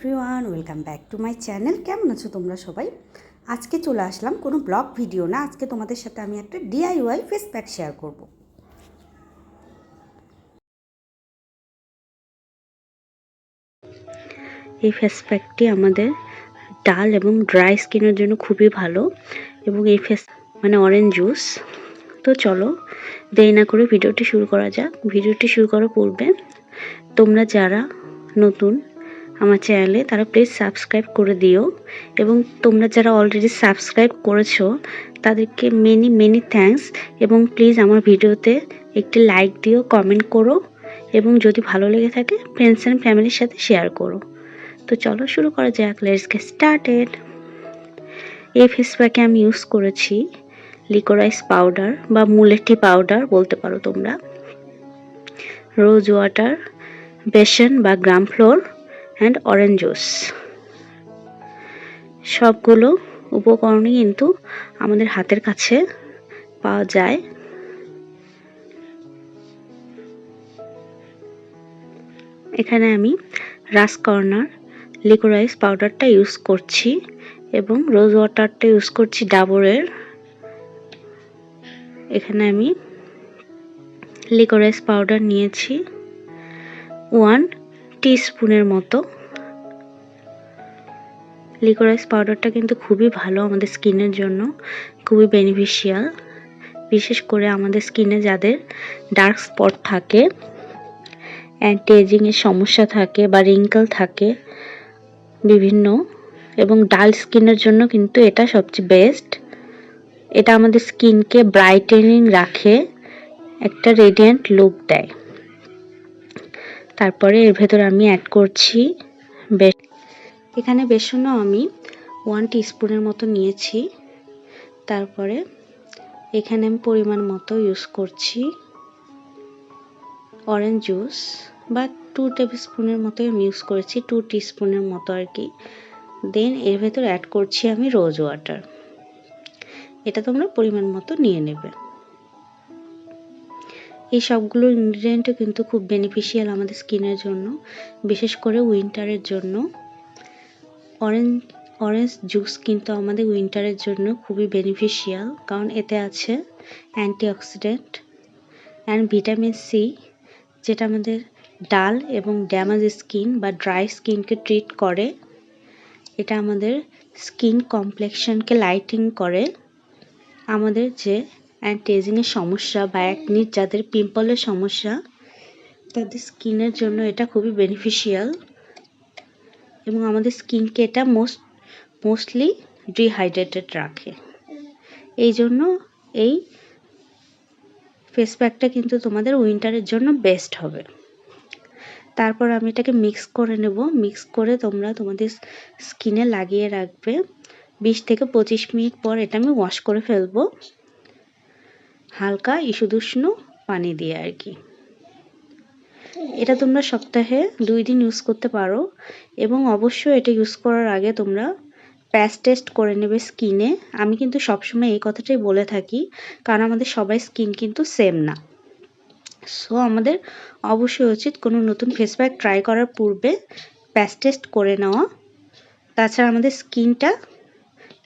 Everyone, welcome back to my channel. কেমন আছো তোমরা সবাই? আজকে চলে আসলাম কোনো ব্লগ ভিডিও না। আজকে তোমাদের সাথে আমি একটা ডিআইওয়াই ফেস প্যাক শেয়ার করব। এই ফেস প্যাকটি আমাদের ডাল এবং ড্রাই স্কিনের জন্য খুবই ভালো এবং এই ফেস মানে অরেঞ্জ জুস তো চলো, দেরি না করে ভিডিওটি শুরু করা যাক। ভিডিওটি শুরু করার পূর্বে তোমরা যারা নতুন আমার চ্যানেলে তারা প্লিজ সাবস্ক্রাইব করে দিও। এবং তোমরা যারা অলরেডি সাবস্ক্রাইব করেছ, তাদেরকে মেনি মেনি থ্যাঙ্কস এবং প্লিজ আমার ভিডিওতে একটি লাইক দিও কমেন্ট করো। এবং যদি ভালো লেগে থাকে ফ্রেন্ডস অ্যান্ড ফ্যামিলির সাথে শেয়ার করো। তো চলো শুরু করা যাক লেটস গেট স্টার্টেড এই ফেস প্যাকে আমি ইউজ করেছি লিকোরাইস পাউডার বা মুলেটি পাউডার বলতে পারো তোমরা। রোজ ওয়াটার বেসন বা gram flour and orange juice সবগুলো উপকরণই কিন্তু আমাদের হাতের কাছে পাওয়া যায়। এখানে আমি রাস কর্নার লিকোরাইস পাউডারটা ইউজ করছি এবং রোজ ওয়াটারটা ইউজ করছি ডাবরের। এখানে আমি লিকোরাইস পাউডার নিয়েছি। ওয়ান টিস্পুনের মতো। লিকোরাইস পাউডারটা কিন্তু খুবই ভালো আমাদের স্কিনের জন্য, খুবই বেনিফিশিয়াল বিশেষ করে আমাদের স্কিনে যাদের ডার্ক স্পট থাকে অ্যান্টি এজিংয়ের সমস্যা থাকে বা রিঙ্কেল থাকে বিভিন্ন, এবং ডাল স্কিনের জন্য কিন্তু এটা সবচেয়ে বেস্ট এটা আমাদের স্কিনকে ব্রাইটেনিং রাখে, একটা রেডিয়েন্ট লুক দেয়। তারপরে এর ভেতর আমি অ্যাড করছি এখানে বেসনও আমি ওয়ান টিস্পুনের মতো নিয়েছি। তারপরে এখানে আমি পরিমাণ মতো ইউজ করছি অরেঞ্জ জুস বা টু টেবিল স্পুনের মতো আমি ইউজ করেছি টু টিস্পুনের মতো আর কি। দেন এর ভেতর অ্যাড করছি আমি রোজ ওয়াটার এটা তোমরা পরিমাণ মতো নিয়ে নেবে। এই সবগুলো ইনগ্রিডিয়েন্টও কিন্তু খুব বেনিফিশিয়াল আমাদের স্কিনের জন্য, বিশেষ করে উইন্টারের জন্য। অরেঞ্জ অরেঞ্জ জুস কিন্তু আমাদের উইন্টারের জন্য খুবই বেনিফিশিয়াল কারণ এতে আছে অ্যান্টিঅক্সিডেন্ট অ্যান্ড ভিটামিন সি যেটা আমাদের ডাল এবং ড্যামেজ স্কিন বা ড্রাই স্কিনকে ট্রিট করে। এটা আমাদের স্কিন কমপ্লেকশনকে লাইটিং করে। আমাদের যে অ্যান্টি এজিংয়ের সমস্যা বা একনির যাদের পিম্পলের সমস্যা, তাদের স্কিনের জন্য এটা খুবই বেনিফিশিয়াল এবং আমাদের স্কিনকে এটা মোস্ট, মোস্টলি ডিহাইড্রেটেড রাখে। এই জন্য এই ফেস প্যাকটা কিন্তু তোমাদের উইন্টারের জন্য বেস্ট হবে। তারপর আমি এটাকে মিক্স করে নেব। মিক্স করে তোমরা তোমাদের স্কিনে লাগিয়ে রাখবে। বিশ থেকে পঁচিশ মিনিট পর এটা আমি ওয়াশ করে ফেলব। হালকা ইসুদুষ্ণ পানি দিয়ে আর কি। এটা তোমরা সপ্তাহে দুই দিন ইউজ করতে পারো এবং অবশ্যই এটা ইউজ করার আগে তোমরা প্যাচ টেস্ট করে নেবে স্কিনে আমি কিন্তু সবসময় এই কথাটাই বলে থাকি, কারণ আমাদের সবাই স্কিন কিন্তু সেম না। সো আমাদের অবশ্যই উচিত কোনো নতুন ফেস প্যাক ট্রাই করার পূর্বে প্যাচ টেস্ট করে নেওয়া। তাছাড়া আমাদের স্কিনটা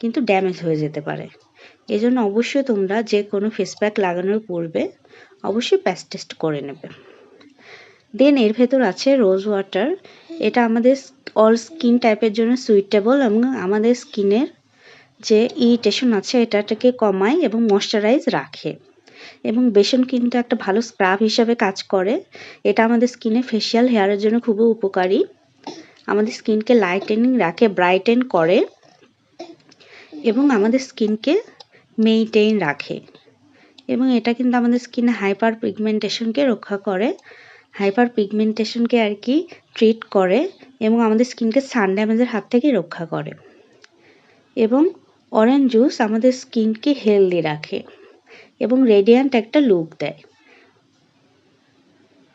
কিন্তু ড্যামেজ হয়ে যেতে পারে। এজন্য অবশ্যই তোমরা যে কোনো ফেস প্যাক লাগানোর পূর্বে অবশ্যই প্যাচ টেস্ট করে নেবে। দেন এর ভেতর আছে রোজ ওয়াটার এটা আমাদের অল স্কিন টাইপের জন্য সুইটেবল এবং আমাদের স্কিনের যে ইরিটেশন আছে এটাটাকে কমায় এবং ময়শ্চারাইজ রাখে। এবং বেসন কিন্তু একটা ভালো স্ক্রাব হিসাবে কাজ করে। এটা আমাদের স্কিনে ফেসিয়াল হেয়ারের জন্য খুবই উপকারী। আমাদের স্কিনকে লাইটেনিং রাখে ব্রাইটেন করে এবং আমাদের স্কিনকে মেইনটেইন রাখে। এবং এটা কিন্তু আমাদের স্কিনে হাইপার পিগমেন্টেশনকে রক্ষা করে। হাইপার পিগমেন্টেশনকে আর কি ট্রিট করে এবং আমাদের স্কিনকে সান ড্যামেজের হাত থেকে রক্ষা করে। এবং অরেঞ্জ জুস আমাদের স্কিনকে হেলদি রাখে এবং রেডিয়ান্ট একটা লুক দেয়।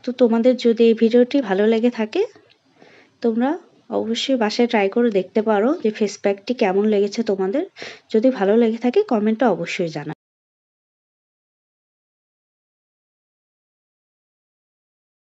তো তোমাদের যদি এই ভিডিওটি ভালো লেগে থাকে, তোমরা অবশ্যই বাসায় ট্রাই করে দেখতে পারো যে ফেস প্যাকটি কেমন লেগেছে তোমাদের। যদি ভালো লেগে থাকে কমেন্টটা অবশ্যই জানা